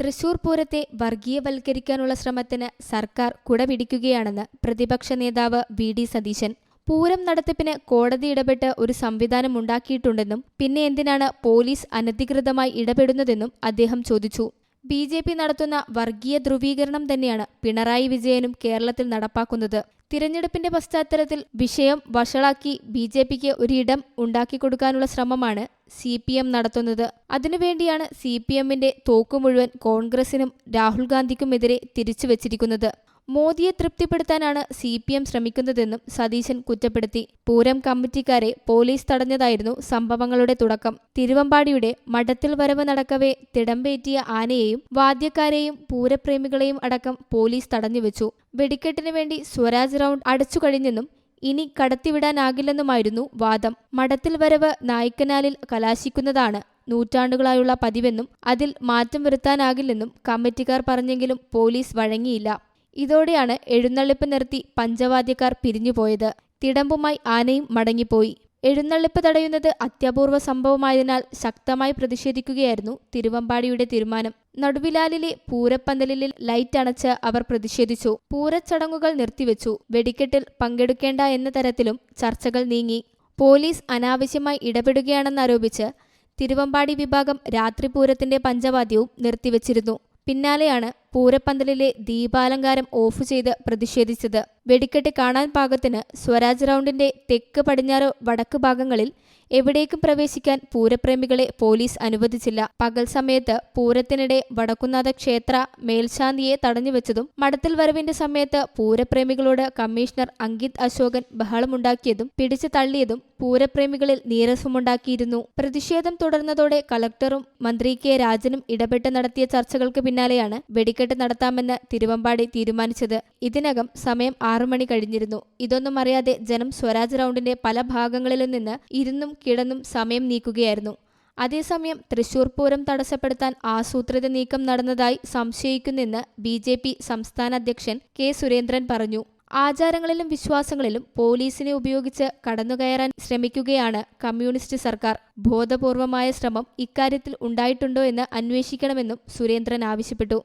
തൃശൂർ പൂരത്തെ വർഗീയവൽക്കരിക്കാനുള്ള ശ്രമത്തിന് സർക്കാർ കുടപിടിക്കുകയാണെന്ന് പ്രതിപക്ഷ നേതാവ് വി ഡി സതീശൻ. പൂരം നടത്തിപ്പിന് കോടതി ഇടപെട്ട് ഒരു സംവിധാനം ഉണ്ടാക്കിയിട്ടുണ്ടെന്നും പിന്നെ എന്തിനാണ് പോലീസ് അനധികൃതമായി ഇടപെടുന്നതെന്നും അദ്ദേഹം ചോദിച്ചു. ബി ജെ പി നടത്തുന്ന വർഗീയ ധ്രുവീകരണം തന്നെയാണ് പിണറായി വിജയനും കേരളത്തിൽ നടപ്പാക്കുന്നത്. തിരഞ്ഞെടുപ്പിന്റെ പശ്ചാത്തലത്തിൽ വിഷയം വഷളാക്കി ബി ജെ പിക്ക് ഒരിടം ഉണ്ടാക്കിക്കൊടുക്കാനുള്ള ശ്രമമാണ് സി പി എം നടത്തുന്നത്. അതിനുവേണ്ടിയാണ് സി പി എമ്മിന്റെ തോക്കു മുഴുവൻ കോൺഗ്രസിനും രാഹുൽ ഗാന്ധിക്കുമെതിരെ തിരിച്ചുവച്ചിരിക്കുന്നത്. മോദിയെ തൃപ്തിപ്പെടുത്താനാണ് സി പി എം ശ്രമിക്കുന്നതെന്നും സതീശൻ കുറ്റപ്പെടുത്തി. പൂരം കമ്മിറ്റിക്കാരെ പോലീസ് തടഞ്ഞതായിരുന്നു സംഭവങ്ങളുടെ തുടക്കം. തിരുവമ്പാടിയുടെ മഠത്തിൽ വരവ് നടക്കവേ തിടമ്പേറ്റിയ ആനയെയും വാദ്യക്കാരെയും പൂരപ്രേമികളെയും അടക്കം പോലീസ് തടഞ്ഞുവെച്ചു. വെടിക്കെട്ടിനു വേണ്ടി സ്വരാജ് റൗണ്ട് അടച്ചു കഴിഞ്ഞെന്നും ഇനി കടത്തിവിടാനാകില്ലെന്നുമായിരുന്നു വാദം. മഠത്തിൽ വരവ് നായ്ക്കനാലിൽ കലാശിക്കുന്നതാണ് നൂറ്റാണ്ടുകളായുള്ള പതിവെന്നും അതിൽ മാറ്റം വരുത്താനാകില്ലെന്നും കമ്മിറ്റിക്കാർ പറഞ്ഞെങ്കിലും പോലീസ് വഴങ്ങിയില്ല. ഇതോടെയാണ് എഴുന്നള്ളിപ്പ് നിർത്തി പഞ്ചവാദ്യക്കാർ പിരിഞ്ഞുപോയത്. തിടമ്പുമായി ആനയും മടങ്ങിപ്പോയി. എഴുന്നള്ളിപ്പ് തടയുന്നത് അത്യപൂർവ സംഭവമായതിനാൽ ശക്തമായി പ്രതിഷേധിക്കുകയായിരുന്നു തിരുവമ്പാടിയുടെ തീരുമാനം. നടുവിലാലിലെ പൂരപ്പന്തലിൽ ലൈറ്റ് അണച്ച് അവർ പ്രതിഷേധിച്ചു. പൂരച്ചടങ്ങുകൾ നിർത്തിവെച്ചു. വെടിക്കെട്ടിൽ പങ്കെടുക്കേണ്ട എന്ന തരത്തിലും ചർച്ചകൾ നീങ്ങി. പോലീസ് അനാവശ്യമായി ഇടപെടുകയാണെന്നാരോപിച്ച് തിരുവമ്പാടി വിഭാഗം രാത്രിപൂരത്തിന്റെ പഞ്ചവാദ്യവും നിർത്തിവച്ചിരുന്നു. പിന്നാലെയാണ് പൂരപ്പന്തലിലെ ദീപാലങ്കാരം ഓഫ് ചെയ്ത് പ്രതിഷേധിച്ചത്. വെടിക്കെട്ട് കാണാൻ പാകത്തിന് സ്വരാജ് റൗണ്ടിന്റെ തെക്ക് പടിഞ്ഞാറ് വടക്ക് ഭാഗങ്ങളിൽ എവിടേക്കും പ്രവേശിക്കാൻ പൂരപ്രേമികളെ പോലീസ് അനുവദിച്ചില്ല. പകൽ സമയത്ത് പൂരത്തിനിടെ വടക്കുന്നാഥ ക്ഷേത്ര മേൽശാന്തിയെ തടഞ്ഞുവെച്ചതും മടത്തിൽ വരവിന്റെ സമയത്ത് പൂരപ്രേമികളോട് കമ്മീഷണർ അങ്കിത് അശോകൻ ബഹളമുണ്ടാക്കിയതും പിടിച്ചു തള്ളിയതും പൂരപ്രേമികളിൽ നീരസമുണ്ടാക്കിയിരുന്നു. പ്രതിഷേധം തുടർന്നതോടെ കളക്ടറും മന്ത്രി കെ രാജനും ഇടപെട്ട് നടത്തിയ ചർച്ചകൾക്ക് പിന്നാലെയാണ് വെടിക്കെട്ട് നടത്താമെന്ന് തിരുവമ്പാടി തീരുമാനിച്ചത്. ഇതിനകം സമയം ആറുമണി കഴിഞ്ഞിരുന്നു. ഇതൊന്നും അറിയാതെ ജനം സ്വരാജ് റൗണ്ടിന്റെ പല ഭാഗങ്ങളിലും നിന്ന് ഇരുന്നും കിടന്നും സമയം നീക്കുകയായിരുന്നു. അതേസമയം തൃശൂർ പൂരം തടസ്സപ്പെടുത്താൻ ആസൂത്രിത നീക്കം നടന്നതായി സംശയിക്കുന്നെന്ന് ബി ജെ പി സംസ്ഥാന അധ്യക്ഷൻ കെ സുരേന്ദ്രൻ പറഞ്ഞു. ആചാരങ്ങളിലും വിശ്വാസങ്ങളിലും പോലീസിനെ ഉപയോഗിച്ച് കടന്നുകയറാൻ ശ്രമിക്കുകയാണ് കമ്മ്യൂണിസ്റ്റ് സർക്കാർ. ബോധപൂർവമായ ശ്രമം ഇക്കാര്യത്തിൽ ഉണ്ടായിട്ടുണ്ടോ എന്ന് അന്വേഷിക്കണമെന്നും സുരേന്ദ്രൻ ആവശ്യപ്പെട്ടു.